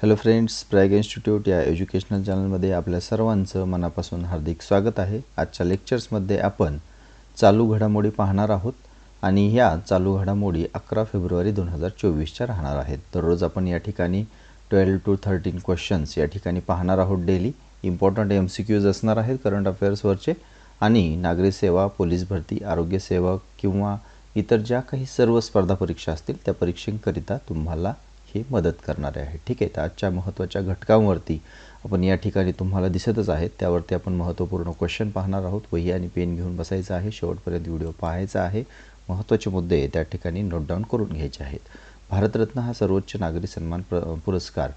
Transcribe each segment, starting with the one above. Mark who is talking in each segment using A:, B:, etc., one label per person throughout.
A: hello friends Prag institute या educational चॅनलमध्ये आपल्या सर्वांचं मनापासून हार्दिक स्वागत आहे आजच्या लेक्चर्समध्ये आपण चालू घडामोडी पाहणार आहोत आणि ह्या चालू घडामोडी अकरा फेब्रुवारी दोन हजार चोवीसच्या राहणार आहेत दररोज आपण या ठिकाणी ट्वेल्व टू थर्टीन क्वेश्चन्स या ठिकाणी पाहणार आहोत daily important M C Qs असणार आहेत करंट अफेअर्सवरचे आणि नागरी सेवा पोलीस भरती सेवा किंवा इतर ज्या काही सर्व स्पर्धा परीक्षा असतील त्या परीक्षेकरिता तुम्हाला हे मदत करणारे आहे ठीक आहे तर आजच्या महत्त्वाच्या घटकांवरती आपण या ठिकाणी तुम्हाला दिसतच आहेत त्यावरती आपण महत्त्वपूर्ण क्वेश्चन पाहणार आहोत वही आणि पेन घेऊन बसायचं आहे शेवटपर्यंत व्हिडिओ पाहायचा आहे महत्त्वाचे मुद्दे त्या ठिकाणी नोट डाऊन करून घ्यायचे आहेत भारतरत्न हा सर्वोच्च नागरी सन्मान प्र पुरस्कार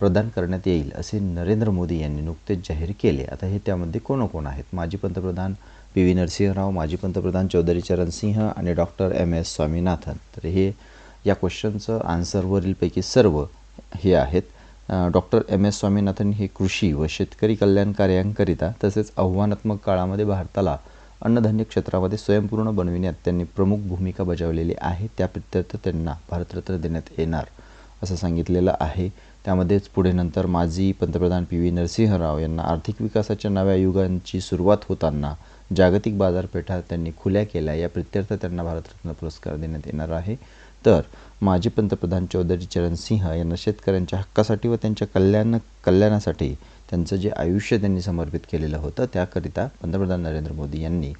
A: प्रदान करण्यात येईल असे नरेंद्र मोदी यांनी नुकतेच जाहीर केले आता हे त्यामध्ये कोण आहेत माजी पंतप्रधान पी व्ही नरसिंहराव माजी पंतप्रधान चौधरी चरण सिंह आणि डॉक्टर एम एस स्वामीनाथन तर हे या क्वेश्चनचं आन्सरवरीलपैकी सर्व हे आहेत डॉक्टर एम एस स्वामीनाथन हे कृषी व शेतकरी कल्याण कार्यांकरिता तसेच आव्हानात्मक काळामध्ये भारताला अन्नधान्य क्षेत्रामध्ये स्वयंपूर्ण बनविण्यात त्यांनी प्रमुख भूमिका बजावलेली आहे त्या प्रत्यर्थ त्यांना भारतरत्न देण्यात येणार असं सांगितलेलं आहे त्यामध्येच पुढे नंतर माजी पंतप्रधान पी व्ही नरसिंहराव यांना आर्थिक विकासाच्या नव्या युगांची सुरुवात होताना जागतिक बाजारपेठा त्यांनी खुल्या केल्या या प्रत्यर्थ त्यांना भारतरत्न पुरस्कार देण्यात येणार आहे तर माजी पंतप्रधान चौधरी चरण सिंह यांना शेतकऱ्यांच्या हक्कासाठी व त्यांच्या कल्याण कल्याणासाठी त्यांचं जे आयुष्य त्यांनी समर्पित केलेलं होतं त्याकरिता पंतप्रधान नरेंद्र मोदी यांनी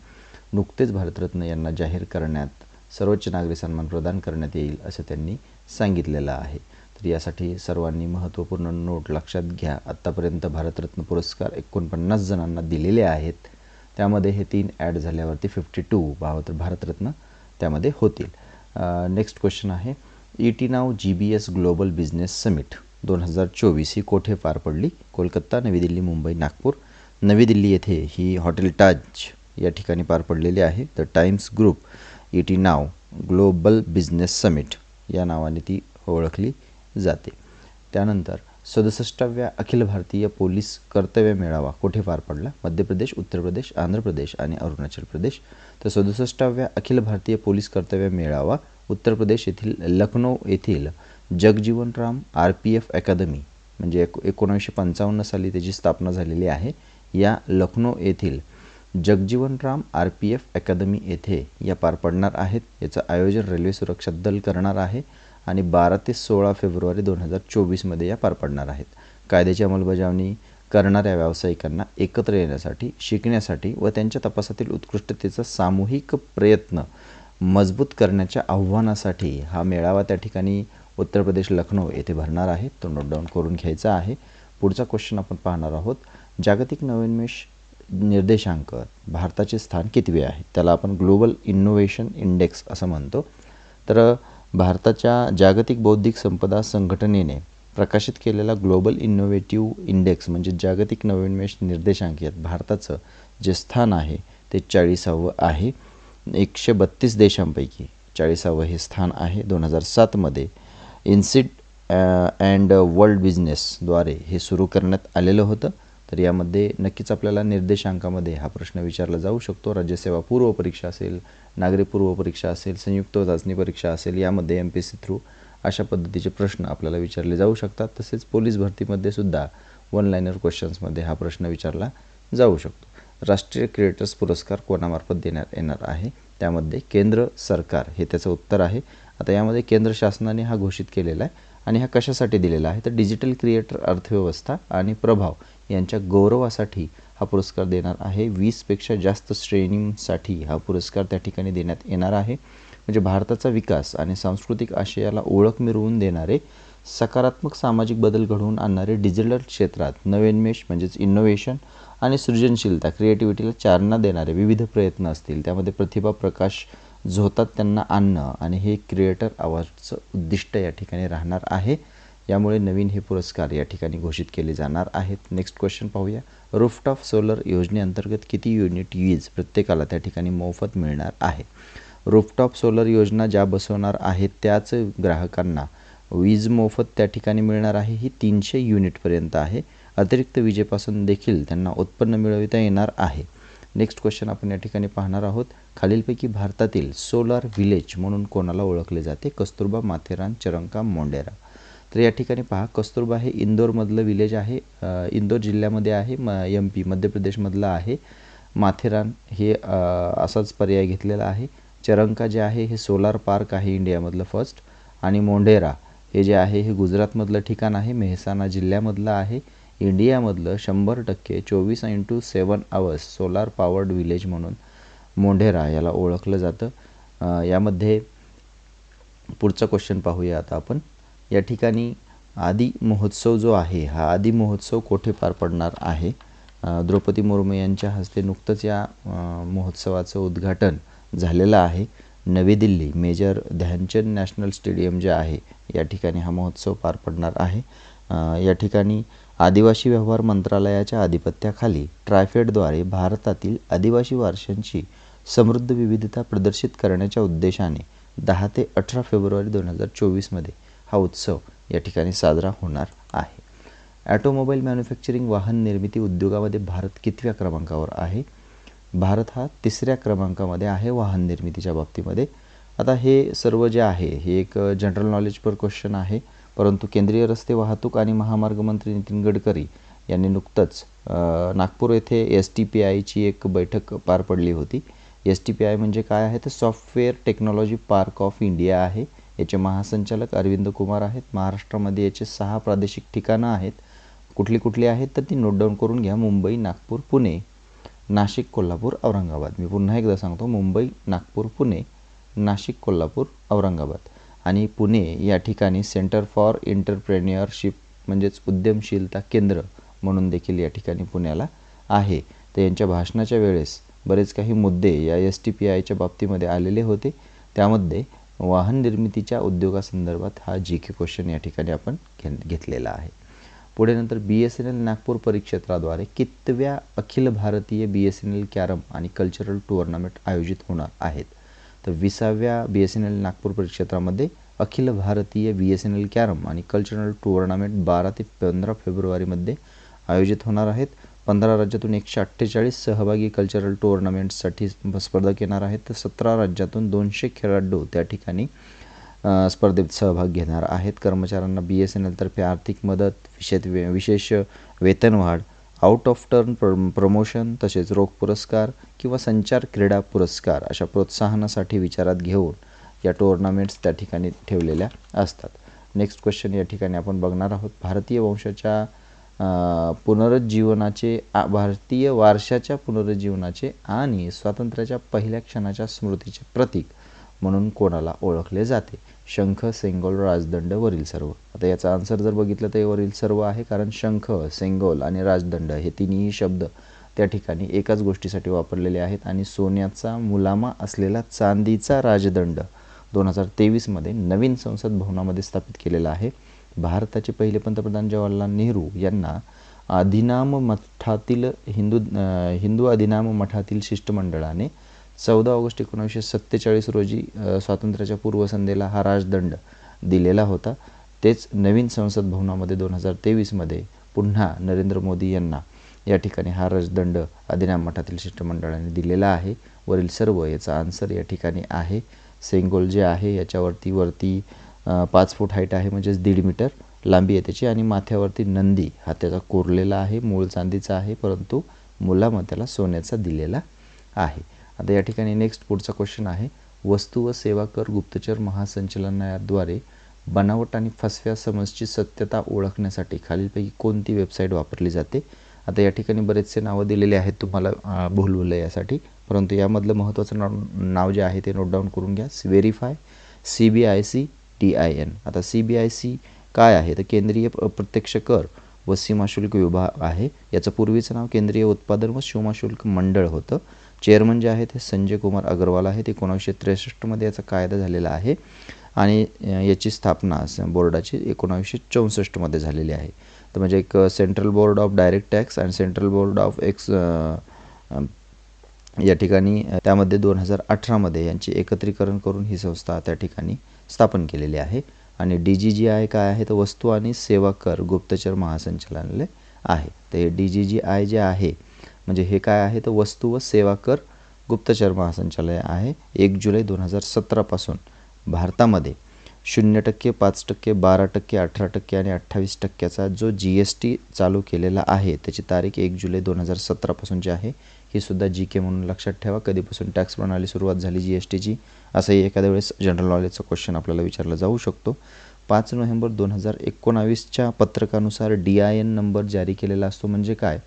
A: नुकतेच भारतरत्न यांना जाहीर करण्यात सर्वोच्च नागरी सन्मान प्रदान करण्यात येईल असं त्यांनी सांगितलेलं आहे तर यासाठी सर्वांनी महत्त्वपूर्ण नोट लक्षात घ्या आत्तापर्यंत भारतरत्न पुरस्कार एकोणपन्नास जणांना दिलेले आहेत त्यामध्ये हे तीन ॲड झाल्यावरती फिफ्टी टू भाव तर भारतरत्न त्यामध्ये होतील नेक्स्ट क्वेश्चन आहे ईटी e नाव G B S global business summit दोन हजार चोवीस ही कोठे पार पडली कोलकाता नवी दिल्ली मुंबई नागपूर नवी दिल्ली येथे ही हॉटेल टाज या ठिकाणी पार पडलेली आहे the Times group ET T नाव ग्लोबल बिझनेस समिट या नावाने ती ओळखली जाते त्यानंतर सदुसष्टाव्या अखिल भारतीय पोलीस कर्तव्य मेळावा कोठे पार पडला मध्य प्रदेश उत्तर प्रदेश आंध्र प्रदेश आणि अरुणाचल प्रदेश तर सदुसष्टाव्या अखिल भारतीय पोलीस कर्तव्य मेळावा उत्तर प्रदेश येथील लखनौ येथील Jagjivanram R P F academy म्हणजे एक एकोणीसशे पंचावन्न साली त्याची स्थापना झालेली आहे या लखनौ येथील Jagjivanram R P F academy येथे या पार पडणार आहेत याचं आयोजन रेल्वे सुरक्षा दल करणार आहे आणि बारा ते सोळा फेब्रुवारी दोन हजार चोवीसमध्ये या पार पडणार आहेत कायद्याची अंमलबजावणी करणाऱ्या व्यावसायिकांना एकत्र येण्यासाठी शिकण्यासाठी व त्यांच्या तपासातील उत्कृष्टतेचा सामूहिक प्रयत्न मजबूत करण्याच्या आव्हानासाठी हा मेळावा त्या ठिकाणी उत्तर प्रदेश लखनौ येथे भरणार आहे तो नोट डाऊन करून घ्यायचा आहे पुढचा क्वेश्चन आपण पाहणार आहोत जागतिक नवोन्मेष निर्देशांक भारताचे स्थान कितवे आहे त्याला आपण ग्लोबल इनोव्हेशन इंडेक्स असं म्हणतो तर भारताच्या जागतिक बौद्धिक संपदा संघटनेने प्रकाशित केलेला ग्लोबल इनोव्हेटिव्ह इंडेक्स म्हणजे जागतिक नवोन्मेष निर्देशांक यात भारताचं जे स्थान आहे ते चाळीसावं आहे एकशे बत्तीस देशांपैकी चाळीसावं हे स्थान आहे दोन हजार सातमध्ये इन्सिट अँड वर्ल्ड बिझनेसद्वारे हे सुरू करण्यात आलेलं होतं तर यामध्ये नक्कीच आपल्याला निर्देशांकामध्ये हा प्रश्न विचारला जाऊ शकतो राज्यसेवा पूर्व परीक्षा असेल नागरी पूर्व परीक्षा असेल संयुक्त चाचणी परीक्षा असेल यामध्ये एम पी सी थ्रू अशा पद्धतीचे प्रश्न आपल्याला विचारले जाऊ शकतात तसेच पोलीस भरतीमध्ये सुद्धा वन लाईनर क्वेश्चन्समध्ये हा प्रश्न विचारला जाऊ शकतो राष्ट्रीय क्रिएटर्स पुरस्कार कोणामार्फत देण्यात येणार आहे त्यामध्ये केंद्र सरकार हे त्याचं उत्तर आहे आता यामध्ये केंद्र शासनाने हा घोषित केलेला आहे आणि हा कशासाठी दिलेला आहे तर डिजिटल क्रिएटर अर्थव्यवस्था आणि प्रभाव यांच्या गौरवासाठी हा पुरस्कार देणार आहे वीसपेक्षा जास्त श्रेणींसाठी हा पुरस्कार त्या ठिकाणी देण्यात येणार आहे म्हणजे भारताचा विकास आणि सांस्कृतिक आशयाला ओळख मिळवून देणारे सकारात्मक सामाजिक बदल घडवून आणणारे डिजिटल क्षेत्रात नवेन्मेष म्हणजेच इनोव्हेशन आणि सृजनशीलता क्रिएटिव्हिटीला चालना देणारे विविध प्रयत्न असतील त्यामध्ये प्रतिभा प्रकाश झोतात त्यांना आणणं आणि हे क्रिएटर अवॉर्डचं उद्दिष्ट या ठिकाणी राहणार आहे यामुळे नवीन हे पुरस्कार या ठिकाणी घोषित केले जाणार आहेत नेक्स्ट क्वेश्चन पाहूया रूफटॉप सोलर योजनेअंतर्गत किती युनिट वीज प्रत्येकाला त्या ठिकाणी मोफत मिळणार आहे रूफटॉप सोलर योजना ज्या बसवणार आहेत त्याच ग्राहकांना वीज मोफत त्या ठिकाणी मिळणार आहे ही तीनशे युनिटपर्यंत आहे अतिरिक्त विजेपासून देखील त्यांना उत्पन्न मिळविता येणार आहे नेक्स्ट क्वेश्चन आपण या ठिकाणी पाहणार आहोत खालीलपैकी भारतातील सोलार व्हिलेज म्हणून कोणाला ओळखले जाते कस्तुरबा माथेरान चरंका मोंडेरा तर या ठिकाणी पहा कस्तुरबा हे इंदोरमधलं विलेज आहे इंदोर जिल्ह्यामध्ये आहे म एम पी मध्य प्रदेशमधलं आहे माथेरान हे असाच पर्याय घेतलेला आहे चरंका जे आहे हे सोलार पार्क आहे इंडियामधलं फर्स्ट आणि मोंढेरा हे जे आहे हे गुजरातमधलं ठिकाण आहे मेहसाणा जिल्ह्यामधलं आहे इंडियामधलं शंभर टक्के चोवीस into seven hours solar powered village म्हणून मोंढेरा याला ओळखलं जातं यामध्ये पुढचं क्वेश्चन पाहूया आता आपण या ठिकाणी आदी महोत्सव जो आहे हा आदी महोत्सव कोठे पार पडणार आहे द्रौपदी मुर्मू यांच्या हस्ते नुकतंच या महोत्सवाचं उद्घाटन झालेलं आहे नवी Delhi major Dhyanchand national stadium जे आहे या ठिकाणी हा महोत्सव पार पडणार आहे या ठिकाणी आदिवासी व्यवहार मंत्रालयाच्या आधिपत्याखाली ट्रायफेडद्वारे भारतातील आदिवासी वारशांची समृद्ध विविधता प्रदर्शित करण्याच्या उद्देशाने दहा ते अठरा फेब्रुवारी दोन हजार चोवीसमध्ये हा उत्सव या ठिकाणी साजरा होणार आहे ॲटोमोबाईल मॅन्युफॅक्चरिंग वाहन निर्मिती उद्योगामध्ये भारत कितव्या क्रमांकावर आहे भारत हा तिसऱ्या क्रमांकामध्ये आहे वाहन निर्मितीच्या बाबतीमध्ये आता हे सर्व जे आहे हे एक जनरल नॉलेज पर क्वेश्चन आहे परंतु केंद्रीय रस्ते वाहतूक आणि महामार्ग मंत्री नितीन गडकरी यांनी नुकतंच नागपूर येथे एस टी पी आयची एक बैठक पार पडली होती एस टी पी आय म्हणजे काय आहे तर software technology park of India आहे याचे महासंचालक अरविंद कुमार आहेत महाराष्ट्रामध्ये याचे सहा प्रादेशिक ठिकाणं आहेत कुठली कुठली आहेत तर ती नोट डाऊन करून घ्या मुंबई नागपूर पुणे नाशिक कोल्हापूर औरंगाबाद मी पुन्हा एकदा सांगतो मुंबई नागपूर पुणे नाशिक कोल्हापूर औरंगाबाद आणि पुणे या ठिकाणी सेंटर फॉर एंटरप्रेन्युअरशिप म्हणजेच उद्यमशीलता केंद्र म्हणून देखील या ठिकाणी पुण्याला आहे तर यांच्या भाषणाच्या वेळेस बरेच काही मुद्दे या एस टी पी आयच्या बाबतीमध्ये आलेले होते त्यामध्ये वाहन निर्मितीच्या उद्योगासंदर्भात हा जी के क्वेश्चन या ठिकाणी आपण घे घेतलेला आहे पुढे नंतर B S N L Nagpur परिक्षेत्राद्वारे कितव्या अखिल भारतीय B S N L carrom आणि कल्चरल टुर्नामेंट आयोजित होणार आहेत तर विसाव्या B S N L Nagpur परिक्षेत्रामध्ये अखिल भारतीय B S N L carrom आणि कल्चरल टुर्नामेंट बारा ते पंधरा फेब्रुवारीमध्ये आयोजित होणार आहेत पंधरा राज्यातून एकशे अठ्ठेचाळीस सहभागी कल्चरल टोर्नामेंटसाठी स्पर्धक येणार आहेत तर सतरा राज्यातून दोनशे खेळाडू त्या ठिकाणी स्पर्धेत सहभाग घेणार आहेत कर्मचाऱ्यांना बी एस एन एलतर्फे आर्थिक मदत विशेष वे विशेष वेतनवाढ आउट ऑफ टर्न प्र प्रमोशन तसेच रोख पुरस्कार किंवा संचार क्रीडा पुरस्कार अशा प्रोत्साहनासाठी विचारात घेऊन या टोर्नामेंट्स त्या ठिकाणी ठेवलेल्या असतात नेक्स्ट क्वेश्चन या ठिकाणी आपण बघणार आहोत भारतीय वंशाच्या पुनरुज्जीवनाचे भारतीय वारशाच्या पुनरुज्जीवनाचे आणि स्वातंत्र्याच्या पहिल्या क्षणाच्या स्मृतीचे प्रतीक म्हणून कोणाला ओळखले जाते शंख सेंगोल राजदंड वरील सर्व आता याचा आन्सर जर बघितलं तर वरील सर्व आहे कारण शंख सेंगोल आणि राजदंड हे तिन्ही शब्द त्या ठिकाणी एकाच गोष्टीसाठी वापरलेले आहेत आणि सोन्याचा मुलामा असलेला चांदीचा राजदंड दोन हजार तेवीसमध्ये नवीन संसद भवनामध्ये स्थापित केलेला आहे भारताचे पहिले पंतप्रधान जवाहरलाल नेहरू यांना अधिनाम मठातील हिंदू हिंदू अधिनाम मठातील शिष्टमंडळाने चौदा ऑगस्ट एकोणीसशे सत्तेचाळीस रोजी स्वातंत्र्याच्या पूर्वसंध्येला हा राजदंड दिलेला होता तेच नवीन संसद भवनामध्ये दोन हजार तेवीसमध्ये पुन्हा नरेंद्र मोदी यांना या ठिकाणी हा राजदंड अधिनाम मठातील शिष्टमंडळाने दिलेला आहे वरील सर्व याचा आन्सर या ठिकाणी आहे सेंगोल जे आहे याच्यावरती वरती पाच फूट हाईट आहे म्हणजेच दीड मीटर लांबी आहे त्याची आणि माथ्यावरती नंदी हा त्याचा कोरलेला आहे मूळ चांदीचा आहे परंतु मुलामध्ये त्याला सोन्याचा दिलेला आहे आता या ठिकाणी नेक्स्ट पुढचा क्वेश्चन आहे वस्तू व सेवा कर गुप्तचर महासंचालनालयाद्वारे बनावट आणि फसव्या समजची सत्यता ओळखण्यासाठी खालीलपैकी कोणती वेबसाईट वापरली जाते आता या ठिकाणी बरेचसे नावं दिलेले आहेत तुम्हाला भूलवलं यासाठी परंतु यामधलं महत्त्वाचं नाव नाव जे आहे ते नोट डाऊन करून घ्या verify C B I C T I N आता सी बी आय सी काय आहे तर केंद्रीय प्रत्यक्ष कर व सीमाशुल्क विभाग आहे याचं पूर्वीचं नाव केंद्रीय उत्पादन व सीमा शुल्क मंडळ होतं चेअरमन जे आहेत हे संजय कुमार अग्रवाल आहेत एकोणावीसशे त्रेसष्टमध्ये याचा कायदा झालेला आहे आणि याची स्थापना बोर्डाची एकोणावीसशे चौसष्टमध्ये झालेली आहे तर म्हणजे एक central board of direct tax आणि सेंट्रल बोर्ड ऑफ एक्स या ठिकाणी त्यामध्ये दोन हजार अठरामध्ये यांची एकत्रीकरण करून ही संस्था त्या ठिकाणी स्थापन केलेली आहे आणि डी जी जी आय काय आहे तर वस्तू आणि सेवा कर गुप्तचर महासंचालनालय आहे तर हे डी जी जी आय जे आहे म्हणजे हे काय आहे तर वस्तू व सेवा कर गुप्तचर महासंचालय आहे एक जुलै दोन हजार सतरापासून भारतामध्ये शून्य टक्के पाच टक्के बारा टक्के अठरा टक्के आणि अठ्ठावीस टक्क्याचा जो जी एस टी चालू केलेला आहे त्याची तारीख एक जुलै दोन हजार सतरापासून जी आहे हे सुद्धा जी के म्हणून लक्षात ठेवा कधीपासून टॅक्स प्रणाली सुरुवात झाली जी एस टीची असंही एखाद्या वेळेस जनरल नॉलेजचा क्वेश्चन आपल्याला विचारला जाऊ शकतो पाच नोव्हेंबर दोन हजार एकोणावीसच्या पत्रकानुसार डी आय एन नंबर जारी केलेला असतो म्हणजे काय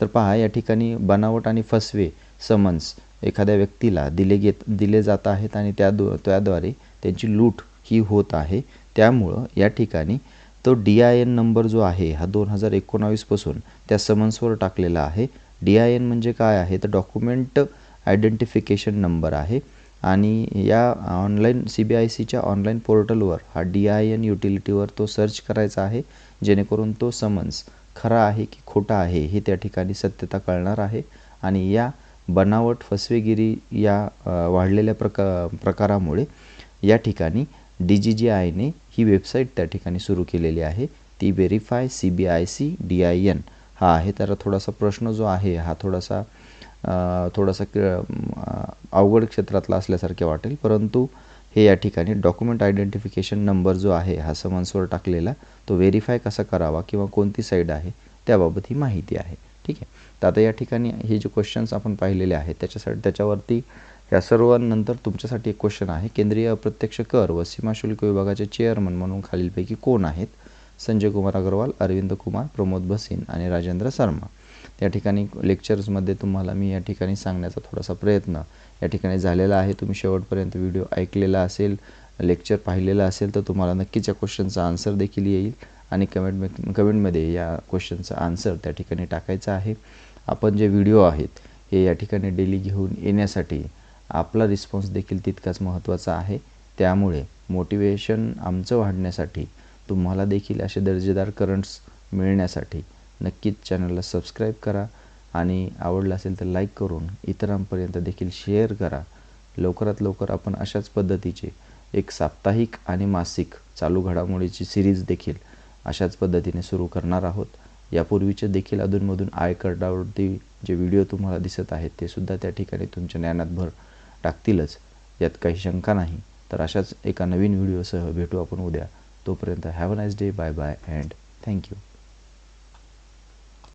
A: तर पहा या ठिकाणी बनावट आणि फसवे समन्स एखाद्या व्यक्तीला दिले घेत दिले जात आहेत आणि त्या त्याद्वारे त्यांची लूट ही होत आहे त्यामुळं या ठिकाणी तो डी आय एन नंबर जो आहे हा दोन हजार एकोणावीसपासून त्या समन्सवर टाकलेला आहे डी आय एन म्हणजे काय आहे तर डॉक्युमेंट आयडेंटिफिकेशन नंबर आहे आणि या ऑनलाईन सी बी आय सीच्या ऑनलाईन पोर्टलवर हा डी आय एन युटिलिटीवर तो सर्च करायचा आहे जेणेकरून तो समन्स खरा आहे की खोटा आहे हे त्या ठिकाणी सत्यता कळणार आहे आणि या बनावट फसवेगिरी या वाढलेल्या प्रका प्रकारामुळे या ठिकाणी डी जी जी आयने ही वेबसाईट त्या ठिकाणी सुरू केलेली आहे ती verify C B I C D I N हा आहे त्याला थोडासा प्रश्न जो आहे हा थोडासा थोडासा अवघड क्षेत्रातला असल्यासारखे वाटेल परंतु हे या ठिकाणी डॉक्युमेंट आयडेंटिफिकेशन नंबर जो आहे हा समन्सवर टाकलेला तो व्हेरीफाय कसा करावा किंवा कोणती साईड आहे त्याबाबत ही माहिती आहे ठीक आहे तर आता या ठिकाणी हे जे क्वेश्चन्स आपण पाहिलेले आहेत त्याच्यासाठी त्याच्यावरती या सर्वांनंतर तुमच्यासाठी एक क्वेश्चन आहे केंद्रीय अप्रत्यक्ष कर व सीमाशुल्क विभागाचे चेअरमन म्हणून खालीलपैकी कोण आहेत संजय कुमार अग्रवाल अरविंद कुमार प्रमोद भसीन आणि राजेंद्र शर्मा या ठिकाणी लेक्चर्समध्ये तुम्हाला मी या ठिकाणी सांगण्याचा थोडासा प्रयत्न या ठिकाणी झालेला आहे तुम्ही शेवटपर्यंत व्हिडिओ ऐकलेला असेल लेक्चर पाहिलेलं असेल तर तुम्हाला नक्कीच या क्वेश्चनचा आन्सर देखील येईल आणि कमेंट कमेंटमध्ये या क्वेश्चनचा आन्सर त्या ठिकाणी टाकायचा आहे आपण जे व्हिडिओ आहेत हे या ठिकाणी डेली घेऊन येण्यासाठी आपला रिस्पॉन्स देखील तितकाच महत्त्वाचा आहे त्यामुळे मोटिवेशन आमचं वाढण्यासाठी तुम्हाला देखील असे दर्जेदार करंट्स मिळण्यासाठी नक्कीच चॅनलला सबस्क्राईब करा आणि आवडलं असेल तर लाईक करून इतरांपर्यंत देखील शेअर करा लवकरात लवकर आपण अशाच पद्धतीचे एक साप्ताहिक आणि मासिक चालू घडामोडीची सिरीज देखील अशाच पद्धतीने सुरू करणार आहोत यापूर्वीचे देखील अधूनमधून आय कार्डावरती जे व्हिडिओ तुम्हाला दिसत आहेत ते सुद्धा त्या ठिकाणी तुमच्या ज्ञानात भर टाकतीलच यात काही शंका नाही तर अशाच एका नवीन व्हिडिओसह भेटू आपण उद्या तोपर्यंत have a nice day bye bye and thank you